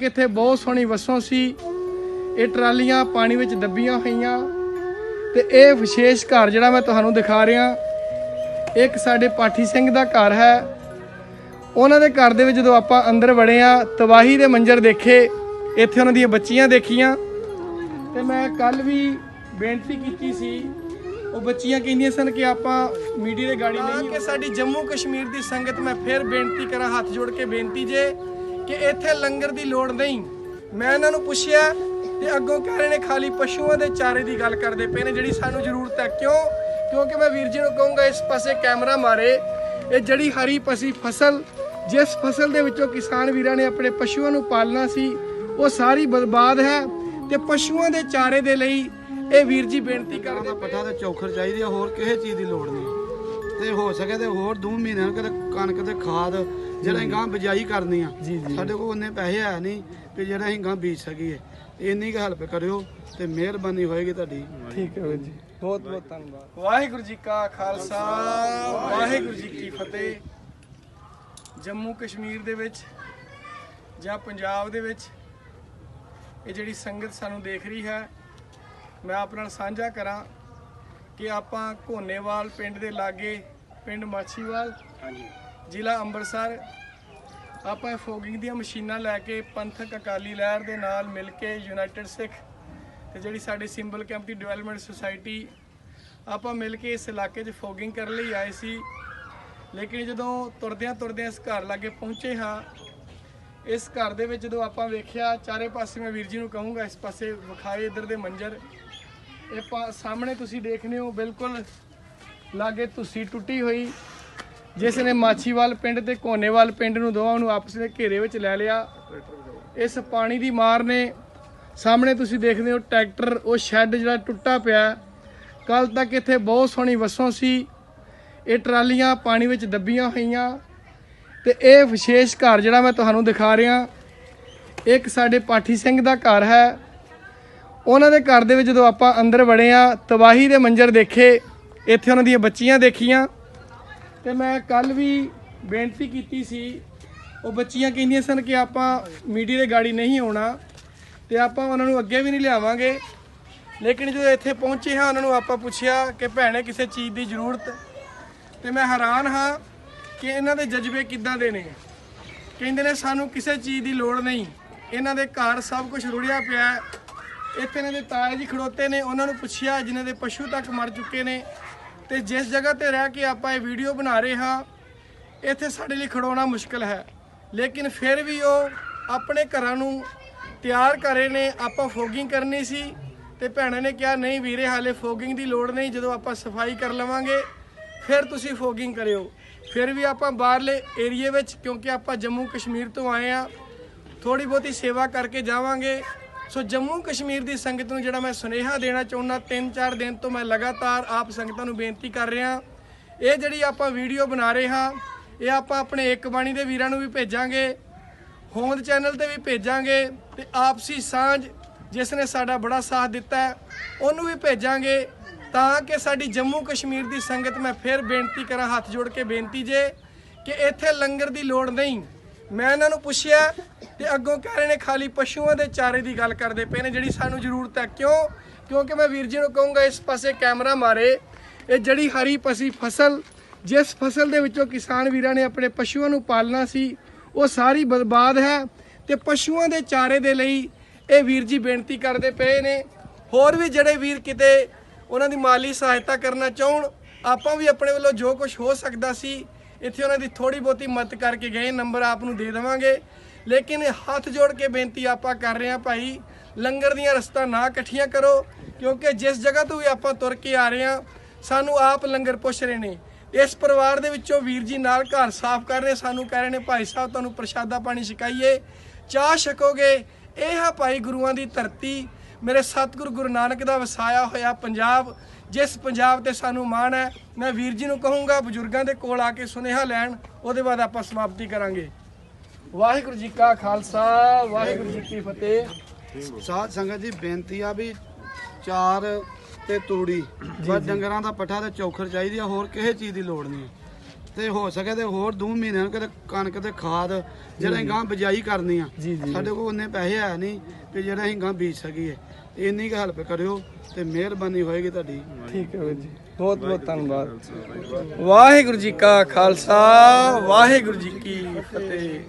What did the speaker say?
ਕਿੱਥੇ ਬਹੁਤ ਸੋਹਣੀ ਵਸੋਂ ਸੀ। ਇਹ ਟਰਾਲੀਆਂ ਪਾਣੀ ਵਿੱਚ ਦੱਬੀਆਂ ਹੋਈਆਂ। ਤੇ ਇਹ ਵਿਸ਼ੇਸ਼ ਘਰ ਜਿਹੜਾ ਮੈਂ ਤੁਹਾਨੂੰ ਦਿਖਾ ਰਿਹਾ ਇੱਕ ਸਾਡੇ ਪਾਠੀ ਸਿੰਘ ਦਾ ਘਰ ਹੈ। ਉਹਨਾਂ ਦੇ ਘਰ ਦੇ ਵਿੱਚ ਜਦੋਂ ਆਪਾਂ ਅੰਦਰ ਵੜੇ ਆ ਤਬਾਹੀ ਦੇ ਮੰਜ਼ਰ ਦੇਖੇ ਇੱਥੇ ਉਹਨਾਂ ਦੀਆਂ ਬੱਚੀਆਂ ਦੇਖੀਆਂ। ਤੇ ਮੈਂ ਕੱਲ ਵੀ ਬੇਨਤੀ ਕੀਤੀ ਸੀ ਉਹ ਬੱਚੀਆਂ ਕਹਿੰਦੀਆਂ ਸਨ ਕਿ ਆਪਾਂ ਮੀਡੀਆ ਦੇ ਗਾੜੀ ਨਹੀਂ ਕਿ ਸਾਡੀ ਜੰਮੂ ਕਸ਼ਮੀਰ ਦੀ ਸੰਗਤ ਮੈਂ ਫਿਰ ਬੇਨਤੀ ਕਰਾਂ ਹੱਥ ਜੋੜ ਕੇ ਬੇਨਤੀ ਜੇ। ਕਿ ਇੱਥੇ ਲੰਗਰ ਦੀ ਲੋੜ ਨਹੀਂ। ਮੈਂ ਇਹਨਾਂ ਨੂੰ ਪੁੱਛਿਆ ਤੇ ਅੱਗੋਂ ਕਹਿ ਰਹੇ ਨੇ ਖਾਲੀ ਪਸ਼ੂਆਂ ਦੇ ਚਾਰੇ ਦੀ ਗੱਲ ਕਰਦੇ ਪਏ ਨੇ ਜਿਹੜੀ ਸਾਨੂੰ ਜ਼ਰੂਰਤ ਹੈ। ਕਿਉਂ? ਕਿਉਂਕਿ ਮੈਂ ਵੀਰ ਜੀ ਨੂੰ ਕਹੂੰਗਾ ਇਸ ਪਾਸੇ ਕੈਮਰਾ ਮਾਰੇ। ਇਹ ਜਿਹੜੀ ਹਰੀ ਪਸੀ ਫਸਲ ਜਿਸ ਫਸਲ ਦੇ ਵਿੱਚੋਂ ਕਿਸਾਨ ਵੀਰਾਂ ਨੇ ਆਪਣੇ ਪਸ਼ੂਆਂ ਨੂੰ ਪਾਲਣਾ ਸੀ ਉਹ ਸਾਰੀ ਬਰਬਾਦ ਹੈ ਤੇ ਪਸ਼ੂਆਂ ਦੇ ਚਾਰੇ ਦੇ ਲਈ ਇਹ ਵੀਰ ਜੀ ਬੇਨਤੀ ਕਰਦੇ ਪੱਠਾ ਤੇ ਚੌਖਰ ਚਾਹੀਦੀ ਆ ਹੋਰ ਕਿਸੇ ਚੀਜ਼ ਦੀ ਲੋੜ ਨਹੀਂ। ਤੇ ਹੋ ਸਕੇ ਤੇ ਹੋਰ ਦੋ ਮਹੀਨਿਆਂ ਨੂੰ ਕਿਤੇ ਕਣਕ ਤੇ ਖਾਦ ਜਿਹੜਾ ਅਸੀਂ ਗਾਂ ਬਿਜਾਈ ਕਰਨੀ ਆ। ਸਾਡੇ ਕੋਲ ਉਹਨੇ ਪੈਸੇ ਹੈ ਨਹੀਂ ਕਿ ਜਿਹੜਾ ਅਸੀਂ ਗਾਂ ਬੀਜ ਸਕੀਏ। ਇੰਨੀ ਕੁ ਹੈਲਪ ਕਰਿਓ ਤੇ ਮਿਹਰਬਾਨੀ ਹੋਏਗੀ ਤੁਹਾਡੀ। ਠੀਕ ਹੈ ਵੀਰ ਜੀ। ਬਹੁਤ ਬਹੁਤ ਧੰਨਵਾਦ। ਵਾਹਿਗੁਰੂ ਜੀ ਕਾ ਖਾਲਸਾ ਵਾਹਿਗੁਰੂ ਜੀ ਕੀ ਫਤਿਹ। ਜੰਮੂ ਕਸ਼ਮੀਰ ਦੇ ਵਿੱਚ ਜਾਂ ਪੰਜਾਬ ਦੇ ਵਿੱਚ ਇਹ ਜਿਹੜੀ ਸੰਗਤ ਸਾਨੂੰ ਦੇਖ ਰਹੀ ਹੈ ਮੈਂ ਆਪ ਨਾਲ ਸਾਂਝਾ ਕਰਾਂ ਕਿ ਆਪਾਂ ਘੋਨੇਵਾਲ ਪਿੰਡ ਦੇ ਲਾਗੇ ਪਿੰਡ ਮਾਛੀਵਾਲ ਜ਼ਿਲ੍ਹਾ ਅੰਮ੍ਰਿਤਸਰ। ਆਪਾਂ ਫੋਗਿੰਗ ਦੀਆਂ ਮਸ਼ੀਨਾਂ ਲੈ ਕੇ ਪੰਥਕ ਅਕਾਲੀ ਲਹਿਰ ਦੇ ਨਾਲ ਮਿਲ ਕੇ ਯੂਨਾਈਟਿਡ ਸਿੱਖ ਤੇ ਜਿਹੜੀ ਸਾਡੀ ਸਿੰਬਲ ਕੈਂਪਟੀ ਡਿਵੈਲਪਮੈਂਟ ਸੁਸਾਇਟੀ, ਆਪਾਂ ਮਿਲ ਕੇ ਇਸ ਇਲਾਕੇ 'ਚ ਫੋਗਿੰਗ ਕਰਨ ਲਈ ਆਏ ਸੀ। ਲੇਕਿਨ ਜਦੋਂ ਤੁਰਦਿਆਂ ਤੁਰਦਿਆਂ ਇਸ ਘਰ ਲਾਗੇ ਪਹੁੰਚੇ ਹਾਂ, ਇਸ ਘਰ ਦੇ ਵਿੱਚ ਜਦੋਂ ਆਪਾਂ ਵੇਖਿਆ, ਚਾਰੇ ਪਾਸੇ ਮੈਂ ਵੀਰ ਜੀ ਨੂੰ ਕਹੂੰਗਾ, ਇਸ ਪਾਸੇ ਵਿਖਾਏ ਇੱਧਰ ਦੇ ਮੰਜ਼ਰ। ਇਹ ਪਾ- ਸਾਹਮਣੇ ਤੁਸੀਂ ਦੇਖਦੇ ਹੋ, ਬਿਲਕੁਲ ਲਾਗੇ ਤੁਸੀਂ ਟੁੱਟੀ ਹੋਈ ਜਿਸ ਨੇ ਮਾਛੀਵਾਲ ਪਿੰਡ ਤੇ ਕੋਨੇਵਾਲ ਪਿੰਡ ਨੂੰ ਦੋਵਾਂ ਨੂੰ ਆਪਸ ਦੇ ਘੇਰੇ ਵਿੱਚ ਲੈ ਲਿਆ। ਇਸ ਪਾਣੀ ਦੀ ਮਾਰ ਨੇ ਸਾਹਮਣੇ ਤੁਸੀਂ ਦੇਖਦੇ ਹੋ ਟਰੈਕਟਰ, ਉਹ ਸ਼ੈੱਡ ਜਿਹੜਾ ਟੁੱਟਾ ਪਿਆ। ਕੱਲ ਤੱਕ ਇੱਥੇ ਬਹੁਤ ਸੋਹਣੀ ਵਸੋਂ ਸੀ। ਇਹ ਟਰਾਲੀਆਂ ਪਾਣੀ ਵਿੱਚ ਦੱਬੀਆਂ ਹੋਈਆਂ। ਤੇ ਇਹ ਵਿਸ਼ੇਸ਼ ਘਰ ਜਿਹੜਾ ਮੈਂ ਤੁਹਾਨੂੰ ਦਿਖਾ ਰਿਹਾ, ਇੱਕ ਸਾਡੇ ਪਾਠੀ ਸਿੰਘ ਦਾ ਘਰ ਹੈ। ਉਹਨਾਂ ਦੇ ਘਰ ਦੇ ਵਿੱਚ ਜਦੋਂ ਆਪਾਂ ਅੰਦਰ ਵੜੇ ਆ, ਤਬਾਹੀ ਦੇ ਮੰਜ਼ਰ ਦੇਖੇ, ਇੱਥੇ ਉਹਨਾਂ ਦੀਆਂ ਬੱਚੀਆਂ ਦੇਖੀਆਂ। ਤੇ ਮੈਂ ਕੱਲ ਵੀ ਬੇਨਤੀ ਕੀਤੀ ਸੀ, ਉਹ ਬੱਚੀਆਂ ਕਹਿੰਦੀਆਂ ਸਨ ਕਿ ਆਪਾਂ ਮੀਡੀਆ ਦੇ ਗਾੜੀ ਨਹੀਂ ਆਉਣਾ ਤੇ ਆਪਾਂ ਉਹਨਾਂ ਨੂੰ ਅੱਗੇ ਵੀ ਨਹੀਂ ਲਿਆਵਾਂਗੇ। ਲੇਕਿਨ ਜਦੋਂ ਇੱਥੇ ਪਹੁੰਚੇ ਹਾਂ, ਉਹਨਾਂ ਨੂੰ ਆਪਾਂ ਪੁੱਛਿਆ ਕਿ ਭੈਣੇ ਕਿਸੇ ਚੀਜ਼ ਦੀ ਜ਼ਰੂਰਤ? ਤੇ ਮੈਂ ਹੈਰਾਨ ਹਾਂ ਕਿ ਇਹਨਾਂ ਦੇ ਜਜ਼ਬੇ ਕਿੱਦਾਂ ਦੇ ਨੇ? ਕਹਿੰਦੇ ਨੇ, ਸਾਨੂੰ ਕਿਸੇ ਚੀਜ਼ ਦੀ ਲੋੜ ਨਹੀਂ। ਇਹਨਾਂ ਦੇ ਘਰ ਸਭ ਕੁਝ ਰੁੜਿਆ ਪਿਆ ਇੱਥੇ ਇਹਨਾਂ ਦੇ ਤਾਏ ਜੀ ਖੜੋਤੇ ਨੇ। ਉਹਨਾਂ ਨੂੰ ਪੁੱਛਿਆ, ਜਿਨ੍ਹਾਂ ਦੇ ਪਸ਼ੂ ਤੱਕ ਮਰ ਚੁੱਕੇ ਨੇ। ਤੇ ਜਿਸ ਜਗ੍ਹਾ ਤੇ ਰਹਿ ਕੇ ਆਪਾਂ ਇਹ ਵੀਡੀਓ ਬਣਾ ਰਹੇ ਹਾਂ, ਇੱਥੇ ਸਾਡੇ ਲਈ ਖੜੋਣਾ ਮੁਸ਼ਕਲ ਹੈ। ਲੇਕਿਨ ਫਿਰ ਵੀ ਉਹ ਆਪਣੇ ਘਰਾਂ ਨੂੰ ਤਿਆਰ ਕਰੇ ਨੇ, ਆਪਾਂ ਫੋਗਿੰਗ ਕਰਨੀ ਸੀ ਤੇ ਭੈਣਾਂ ਨੇ ਕਿਹਾ, ਨਹੀਂ ਵੀਰੇ, ਹਾਲੇ ਫੋਗਿੰਗ ਦੀ ਲੋੜ ਨਹੀਂ, ਜਦੋਂ ਆਪਾਂ ਸਫ਼ਾਈ ਕਰ ਲਵਾਂਗੇ, ਫਿਰ ਤੁਸੀਂ ਫੋਗਿੰਗ ਕਰਿਓ। ਫਿਰ ਵੀ ਆਪਾਂ ਬਾਹਰਲੇ ਏਰੀਏ ਵਿੱਚ, ਕਿਉਂਕਿ ਆਪਾਂ ਜੰਮੂ ਕਸ਼ਮੀਰ ਤੋਂ ਆਏ ਆ ਥੋੜੀ ਬਹੁਤੀ ਸੇਵਾ ਕਰਕੇ ਜਾਵਾਂਗੇ। ਸੋ ਜੰਮੂ ਕਸ਼ਮੀਰ ਦੀ ਸੰਗਤ ਨੂੰ ਜਿਹੜਾ ਮੈਂ ਸੁਨੇਹਾ ਦੇਣਾ ਚਾਹੁੰਦਾ 3-4 ਦਿਨ ਤੋਂ ਮੈਂ ਲਗਾਤਾਰ ਆਪ ਸੰਗਤਾਂ ਨੂੰ ਬੇਨਤੀ ਕਰ ਰਿਹਾ। ਇਹ ਜਿਹੜੀ ਆਪਾਂ ਵੀਡੀਓ ਬਣਾ ਰਹੇ ਹਾਂ, ਇਹ ਆਪਾਂ ਆਪਣੇ ਇੱਕ ਬਾਣੀ ਦੇ ਵੀਰਾਂ ਨੂੰ ਵੀ ਭੇਜਾਂਗੇ, ਹੋਂਦ ਚੈਨਲ ਤੇ ਵੀ ਭੇਜਾਂਗੇ ਤੇ ਆਪਸੀ ਸਾਂਝ ਜਿਸ ਨੇ ਸਾਡਾ ਬੜਾ ਸਾਥ ਦਿੱਤਾ ਉਹਨੂੰ ਵੀ ਭੇਜਾਂਗੇ ਤਾਂ ਕਿ ਸਾਡੀ ਜੰਮੂ ਕਸ਼ਮੀਰ ਦੀ ਸੰਗਤ ਮੈਂ ਫਿਰ ਬੇਨਤੀ ਕਰਾਂ, ਹੱਥ ਜੋੜ ਕੇ ਬੇਨਤੀ ਜੇ ਕਿ ਇੱਥੇ ਲੰਗਰ ਦੀ ਲੋੜ ਨਹੀਂ। ਮੈਂ ਇਹਨਾਂ ਨੂੰ ਪੁੱਛਿਆ ਤੇ ਅੱਗੋਂ ਕਹਿ ਰਹੇ ਨੇ ਖਾਲੀ ਪਸ਼ੂਆਂ ਦੇ ਚਾਰੇ ਦੀ ਗੱਲ ਕਰਦੇ ਪਏ ਨੇ, ਜਿਹੜੀ ਸਾਨੂੰ ਜ਼ਰੂਰਤ ਹੈ। ਕਿਉਂ? ਕਿਉਂਕਿ ਮੈਂ ਵੀਰ ਜੀ ਨੂੰ ਕਹੂੰਗਾ, ਇਸ ਪਾਸੇ ਕੈਮਰਾ ਮਾਰੇ। ਇਹ ਜਿਹੜੀ ਹਰੀ ਪਸੀ ਫਸਲ, ਜਿਸ ਫਸਲ ਦੇ ਵਿੱਚੋਂ ਕਿਸਾਨ ਵੀਰਾਂ ਨੇ ਆਪਣੇ ਪਸ਼ੂਆਂ ਨੂੰ ਪਾਲਣਾ ਸੀ, ਉਹ ਸਾਰੀ ਬਰਬਾਦ ਹੈ। ਤੇ ਪਸ਼ੂਆਂ ਦੇ ਚਾਰੇ ਦੇ ਲਈ ਇਹ ਵੀਰ ਜੀ ਬੇਨਤੀ ਕਰਦੇ ਪਏ ਨੇ। ਹੋਰ ਵੀ ਜਿਹੜੇ ਵੀਰ ਕਿਤੇ ਉਹਨਾਂ ਦੀ ਮਾਲੀ ਸਹਾਇਤਾ ਕਰਨਾ ਚਾਹਣ, ਆਪਾਂ ਵੀ ਆਪਣੇ ਵੱਲੋਂ ਜੋ ਕੁਝ ਹੋ ਸਕਦਾ ਸੀ, ਇੱਥੇ ਉਹਨਾਂ ਦੀ ਥੋੜੀ ਬਹੁਤੀ ਮਦਦ ਕਰਕੇ ਗਏ। ਨੰਬਰ ਆਪ ਨੂੰ ਦੇ ਦੇਵਾਂਗੇ। ਲੇਕਿਨ ਹੱਥ ਜੋੜ ਕੇ ਬੇਨਤੀ ਆਪਾਂ ਕਰ ਰਹੇ ਹਾਂ ਭਾਈ, ਲੰਗਰ ਦੀਆਂ ਰਸਤਾ ਨਾ ਇਕੱਠੀਆਂ ਕਰੋ, ਕਿਉਂਕਿ ਜਿਸ ਜਗ੍ਹਾ ਤੋਂ ਵੀ ਆਪਾਂ ਤੁਰ ਕੇ ਆ ਰਹੇ ਹਾਂ, ਸਾਨੂੰ ਆਪ ਲੰਗਰ ਪੁੱਛ ਰਹੇ ਨੇ। ਇਸ ਪਰਿਵਾਰ ਦੇ ਵਿੱਚੋਂ ਵੀਰ ਜੀ ਨਾਲ ਘਰ ਸਾਫ਼ ਕਰ ਰਹੇ, ਸਾਨੂੰ ਕਹਿ ਰਹੇ ਨੇ, ਭਾਈ ਸਾਹਿਬ, ਤੁਹਾਨੂੰ ਪ੍ਰਸ਼ਾਦਾ ਪਾਣੀ ਛਕਾਈਏ। ਚਾਹ ਛਕੋਗੇ? ਇਹ ਆ ਭਾਈ ਗੁਰੂਆਂ ਦੀ ਧਰਤੀ। ਮੇਰੇ ਸਤਿਗੁਰੂ ਗੁਰੂ ਨਾਨਕ ਦਾ ਵਸਾਇਆ ਹੋਇਆ ਪੰਜਾਬ, ਜਿਸ ਪੰਜਾਬ ਤੇ ਸਾਨੂੰ ਮਾਣ ਹੈ, ਮੈਂ ਵੀਰ ਜੀ ਨੂੰ ਕਹੂੰਗਾ, ਬਜ਼ੁਰਗਾਂ ਦੇ ਕੋਲ ਆ ਕੇ ਸੁਨੇਹਾ ਲੈਣ, ਉਹਦੇ ਬਾਅਦ ਆਪਾਂ ਸਮਾਪਤੀ ਕਰਾਂਗੇ। ਵਾਹਿਗੁਰੂ ਜੀ ਕਾ ਖਾਲਸਾ ਵਾਹਿਗੁਰੂ ਜੀ ਕੀ ਫਤਿਹ। ਸਾਧ ਸੰਗਤ ਜੀ ਬੇਨਤੀ ਆ ਵੀ ਚਾਰ ਤੇ ਤੂੜੀ ਬਸ ਡੰਗਰਾਂ ਦਾ ਪੱਠਾ ਤੇ ਚੌਖਰ ਚਾਹੀਦੀ ਆ ਹੋਰ ਕਿਸੇ ਚੀਜ਼ ਦੀ ਲੋੜ ਨਹੀਂ। ਤੇ ਹੋ ਸਕੇ ਤੇ ਹੋਰ ਦੋ ਮਹੀਨਿਆਂ ਨੂੰ ਕਿਤੇ ਕਣਕ ਤੇ ਖਾਦ ਜਿਹੜਾ ਗਾਂ ਬਿਜਾਈ ਕਰਨੀ ਆ। ਸਾਡੇ ਕੋਲ ਉਹਨੇ ਪੈਸੇ ਹੈ ਨਹੀਂ ਕਿ ਜਿਹੜਾ ਅਸੀਂ ਗਾਂ ਬੀਜ ਸਕੀਏ। ਇੰਨੀ ਕੁ ਹੈਲਪ ਕਰਿਓ ਤੇ ਮਿਹਰਬਾਨੀ ਹੋਏਗੀ ਤੁਹਾਡੀ। ਠੀਕ ਹੈ ਵੀਰ ਜੀ। ਬਹੁਤ ਬਹੁਤ ਧੰਨਵਾਦ। ਵਾਹਿਗੁਰੂ ਜੀ ਕਾ ਖਾਲਸਾ ਵਾਹਿਗੁਰੂ ਜੀ ਕੀ ਫਤਿਹ।